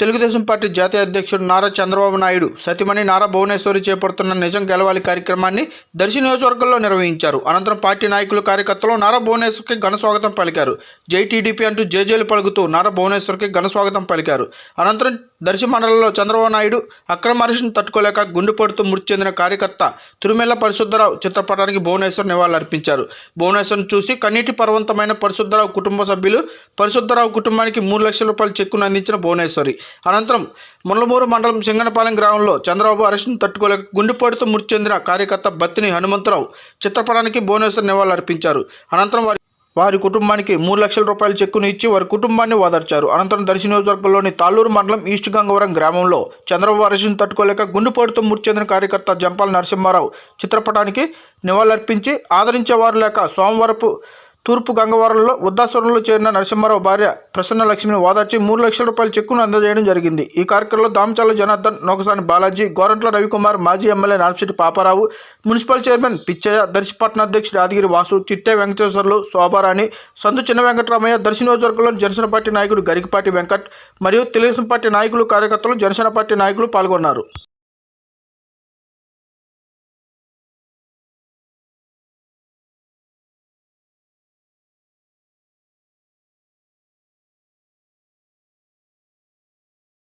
Telugu Desam party జాతీయ అధ్యక్షుడు నారా చంద్రబాబు నాయుడు సతిమణి నారా భువనేశ్వరి చేపడుతున్న నిజం గెలవాలి కార్యక్రమాన్ని దర్శి నియోజకవర్గంలో నిర్వహించారు. అనంతరం పార్టీ నాయకులు కార్యకర్తలు నారా భువనేశ్వర్కి ఘన స్వాగతం పలికారు. జైటీడీపీ అంటూ జేజేలు పలుకుతూ నారా భువనేశ్వర్కి ఘన స్వాగతం పలికారు. అనంతరం దర్శి మండలంలో చంద్రబాబు నాయుడు అక్రమ అరెస్టును తట్టుకోలేక గుండెపోటుతో మృతి చెందిన కార్యకర్త తిరుమల పరిశుద్ధరావు చిత్రపటానికి భువనేశ్వర్ నివాళులర్పించారు. భువనేశ్వర్ను చూసి కన్నీటి పర్వంతమైన పరిశుద్ధరావు కుటుంబ సభ్యులు పరిశుద్ధరావు కుటుంబానికి మూడు లక్షల రూపాయల చెక్కును అందించిన భువనేశ్వరి. అనంతరం ముళ్ళమూరు మండలం సింగనపాలెం గ్రామంలో చంద్రబాబు అరెస్టును తట్టుకోలేక గుండెపోటుతో మృతి చెందిన కార్యకర్త బత్తిని హనుమంతరావు చిత్రపటానికి భువనేశ్వర్ నివాళులర్పించారు. అనంతరం వారి వారి కుటుంబానికి మూడు లక్షల రూపాయల చెక్కును ఇచ్చి వారి కుటుంబాన్ని ఓదార్చారు. అనంతరం దర్శి నియోజకవర్గంలోని తాళ్ళూరు మండలం ఈస్ట్ గంగవరం గ్రామంలో చంద్రబాబు అరెస్టును తట్టుకోలేక గుండెపోటుతో మృతి చెందిన కార్యకర్త జంపాల నరసింహారావు చిత్రపటానికి నివాళులర్పించి ఆదరించేవారు లేక సోమవారపు తూర్పు గంగవరంలో వృద్ధాశ్వరంలో చేరిన నరసింహారావు భార్య ప్రసన్నలక్ష్మిని వాదార్చి ఓదార్చి మూడు లక్షల రూపాయల చెక్కును అందజేయడం జరిగింది. ఈ కార్యక్రమంలో దామచాల జనార్దన్ నోకసాని బాలాజీ గోరంట్ల రవికుమార్ మాజీ ఎమ్మెల్యే నార్సిటి పాపారావు మున్సిపల్ చైర్మన్ పిచ్చయ్య దర్శిపట్న అధ్యక్షుడు యాదగిరి వాసు చిట్టే వెంకటేశ్వర్లు శోభారాణి సందు చిన్న వెంకటరామయ్య దర్శి నియోజకవర్గంలోని జనసేన పార్టీ నాయకుడు గరికపాటి వెంకట్ మరియు తెలుగుదేశం పార్టీ నాయకులు కార్యకర్తలు జనసేన పార్టీ నాయకులు పాల్గొన్నారు.